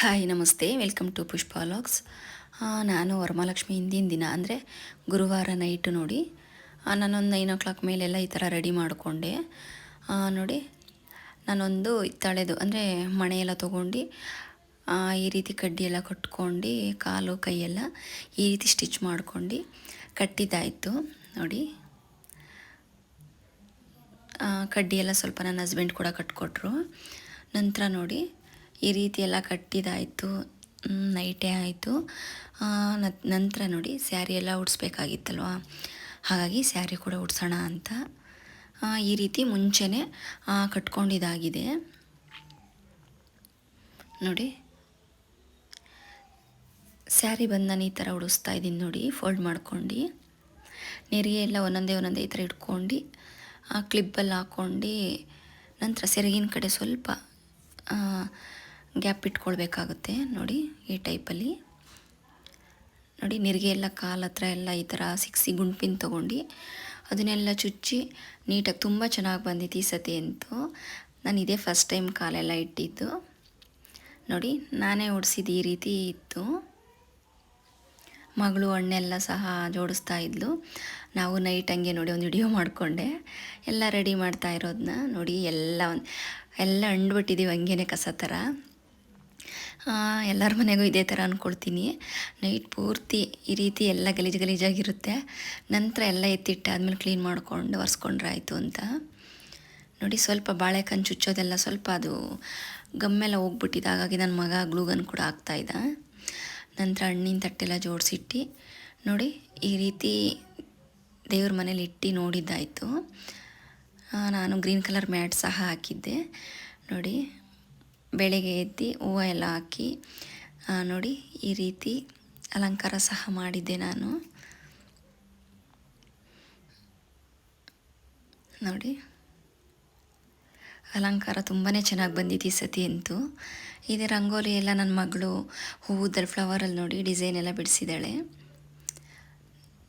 Hi, ನಮಸ್ತೆ. Welcome to Pushpa logs ನಾನು ವರಮಹಾಲಕ್ಷ್ಮಿ ಹಿಂದಿನ ದಿನ, ಅಂದರೆ ಗುರುವಾರ ನೈಟು ನೋಡಿ ನಾನೊಂದು ನೈನ್ ಓ ಕ್ಲಾಕ್ ಮೇಲೆಲ್ಲ ಈ ಥರ ರೆಡಿ ಮಾಡಿಕೊಂಡೆ. ನೋಡಿ, ನಾನೊಂದು ಹಿತ್ತಾಳೆದು, ಅಂದರೆ ಮಣೆಯೆಲ್ಲ ತೊಗೊಂಡು ಈ ರೀತಿ ಕಡ್ಡಿ ಎಲ್ಲ ಕಟ್ಕೊಂಡು, ಕಾಲು ಕೈಯೆಲ್ಲ ಈ ರೀತಿ ಸ್ಟಿಚ್ ಮಾಡ್ಕೊಂಡು ಕಟ್ಟಿದ್ದಾಯಿತು. ನೋಡಿ ಕಡ್ಡಿಯೆಲ್ಲ ಸ್ವಲ್ಪ ನನ್ನ ಹಸ್ಬೆಂಡ್ ಕೂಡ ಕಟ್ಕೊಟ್ರು. ನಂತರ ನೋಡಿ ಈ ರೀತಿ ಎಲ್ಲ ಕಟ್ಟಿದಾಯಿತು. ನೈಟೇ ಆಯಿತು. ನಂತರ ನೋಡಿ ಸ್ಯಾರಿ ಎಲ್ಲ ಉಡಿಸ್ಬೇಕಾಗಿತ್ತಲ್ವ? ಹಾಗಾಗಿ ಸ್ಯಾರಿ ಕೂಡ ಉಡ್ಸೋಣ ಅಂತ. ಈ ರೀತಿ ಮುಂಚೆನೇ ಕಟ್ಕೊಂಡಿದಾಗಿದೆ. ನೋಡಿ. ಸ್ಯಾರಿ ಬಂದು ನಾನು ಈ ಥರ ಉಡಿಸ್ತಾ ಇದ್ದೀನಿ ನೋಡಿ, ಫೋಲ್ಡ್ ಮಾಡ್ಕೊಂಡು. ನೆರಿಗೆ ಎಲ್ಲ ಒಂದೊಂದೇ ಒಂದೊಂದೇ ಈ ಥರ ಇಟ್ಕೊಂಡು ಕ್ಲಿಪ್ಪಲ್ಲಿ ಹಾಕ್ಕೊಂಡು ನಂತರ ಸೆರಗಿನ ಕಡೆ ಸ್ವಲ್ಪ ಗ್ಯಾಪ್ ಇಟ್ಕೊಳ್ಬೇಕಾಗುತ್ತೆ ನೋಡಿ ಈ ಟೈಪಲ್ಲಿ. ನೋಡಿ ನೆರಿಗೆ ಎಲ್ಲ ಕಾಲ ಹತ್ರ ಎಲ್ಲ ಈ ಥರ ಸಿಕ್ಸಿ ಗುಂಪಿನ ತೊಗೊಂಡು ಅದನ್ನೆಲ್ಲ ಚುಚ್ಚಿ ನೀಟಾಗಿ ತುಂಬ ಚೆನ್ನಾಗಿ ಬಂದಿತ್ತು ಈ ಸತಿ ಅಂತೂ. ನಾನು ಇದೇ ಫಸ್ಟ್ ಟೈಮ್ ಕಾಲೆಲ್ಲ ಇಟ್ಟಿದ್ದು. ನೋಡಿ ನಾನೇ ಓಡಿಸಿದ್ದು ಈ ರೀತಿ ಇತ್ತು. ಮಗಳು ಹಣ್ಣೆಲ್ಲ ಸಹ ಜೋಡಿಸ್ತಾ ಇದ್ಲು. ನಾವು ನೈಟ್ ಹಂಗೆ ನೋಡಿ ಒಂದು ವಿಡಿಯೋ ಮಾಡಿಕೊಂಡೆ. ಎಲ್ಲ ರೆಡಿ ಮಾಡ್ತಾ ಇರೋದನ್ನ ನೋಡಿ ಎಲ್ಲ ಒಂದು ಎಲ್ಲ ಅಂಡ್ಬಿಟ್ಟಿದ್ದೀವಿ ಹಂಗೇನೆ ಕಸ ಥರ. ಎಲ್ಲರ ಮನೆಗೂ ಇದೇ ಥರ ಅಂದ್ಕೊಳ್ತೀನಿ ನೈಟ್ ಪೂರ್ತಿ ಈ ರೀತಿ ಎಲ್ಲ ಗಲೀಜು ಗಲೀಜಾಗಿರುತ್ತೆ. ನಂತರ ಎಲ್ಲ ಎತ್ತಿಟ್ಟು ಆದಮೇಲೆ ಕ್ಲೀನ್ ಮಾಡಿಕೊಂಡು ಒರೆಸ್ಕೊಂಡ್ರೆ ಆಯಿತು ಅಂತ. ನೋಡಿ ಸ್ವಲ್ಪ ಬಾಳೆಕಾಯಿ ಚುಚ್ಚೋದೆಲ್ಲ ಸ್ವಲ್ಪ ಅದು ಗಮ್ಮೆಲ್ಲ ಹೋಗ್ಬಿಟ್ಟಿದೆ. ಹಾಗಾಗಿ ನನ್ನ ಮಗ ಗ್ಲೂಗನ್ ಕೂಡ ಆಗ್ತಾಯಿದ್ದ ನಂತರ ಹಣ್ಣಿನ ತಟ್ಟೆಲ್ಲ ಜೋಡಿಸಿಟ್ಟು, ನೋಡಿ ಈ ರೀತಿ ದೇವ್ರ ಮನೇಲಿ ಇಟ್ಟು ನೋಡಿದ್ದಾಯಿತು. ನಾನು ಗ್ರೀನ್ ಕಲರ್ ಮ್ಯಾಟ್ ಸಹ ಹಾಕಿದ್ದೆ. ನೋಡಿ ಬೆಳಗ್ಗೆ ಎದ್ದು ಹೂವು ಎಲ್ಲ ಹಾಕಿ ನೋಡಿ ಈ ರೀತಿ ಅಲಂಕಾರ ಸಹ ಮಾಡಿದ್ದೆ ನಾನು. ನೋಡಿ. ಅಲಂಕಾರ ತುಂಬಾ ಚೆನ್ನಾಗಿ ಬಂದಿತ್ತು ಈ ಸತಿ ಅಂತೂ. ಇದೆ ರಂಗೋಲಿ ಎಲ್ಲ ನನ್ನ ಮಗಳು ಹೂವುದಲ್ಲಿ ಫ್ಲವರಲ್ಲಿ ನೋಡಿ ಡಿಸೈನ್ ಎಲ್ಲ ಬಿಡಿಸಿದ್ದಾಳೆ.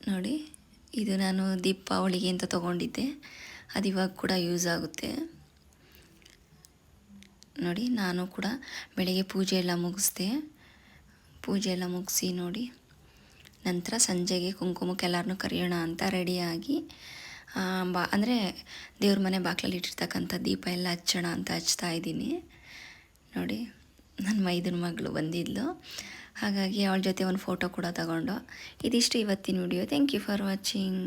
ನೋಡಿ, ಇದು ನಾನು ದೀಪಾವಳಿಗೆ ಅಂತ ತೊಗೊಂಡಿದ್ದೆ. ಅದು ಇವಾಗ ಕೂಡ ಯೂಸ್ ಆಗುತ್ತೆ. ನೋಡಿ, ನಾನು ಕೂಡ ಬೆಳಗ್ಗೆ ಪೂಜೆ ಎಲ್ಲ ಮುಗಿಸ್ದೆ. ಪೂಜೆ ಎಲ್ಲ ಮುಗಿಸಿ ನೋಡಿ, ನಂತರ ಸಂಜೆಗೆ ಕುಂಕುಮಕ್ಕೆ ಎಲ್ಲರನ್ನೂ ಕರೆಯೋಣ ಅಂತ ರೆಡಿಯಾಗಿ ಬಾ, ಅಂದರೆ ದೇವ್ರ ಮನೆ ಬಾಗಿಲಲ್ಲಿ ಇಟ್ಟಿರ್ತಕ್ಕಂಥ ದೀಪ ಎಲ್ಲ ಹಚ್ಚೋಣ ಅಂತ ಹಚ್ತಾ ಇದ್ದೀನಿ. ನೋಡಿ ನನ್ನ ಮೈದನ ಮಗಳು ಬಂದಿದ್ಲು. ಹಾಗಾಗಿ ಅವಳ ಜೊತೆ ಒಂದು ಫೋಟೋ ಕೂಡ ತಗೊಂಡು. ಇದಿಷ್ಟು ಇವತ್ತಿನ video thank you for watching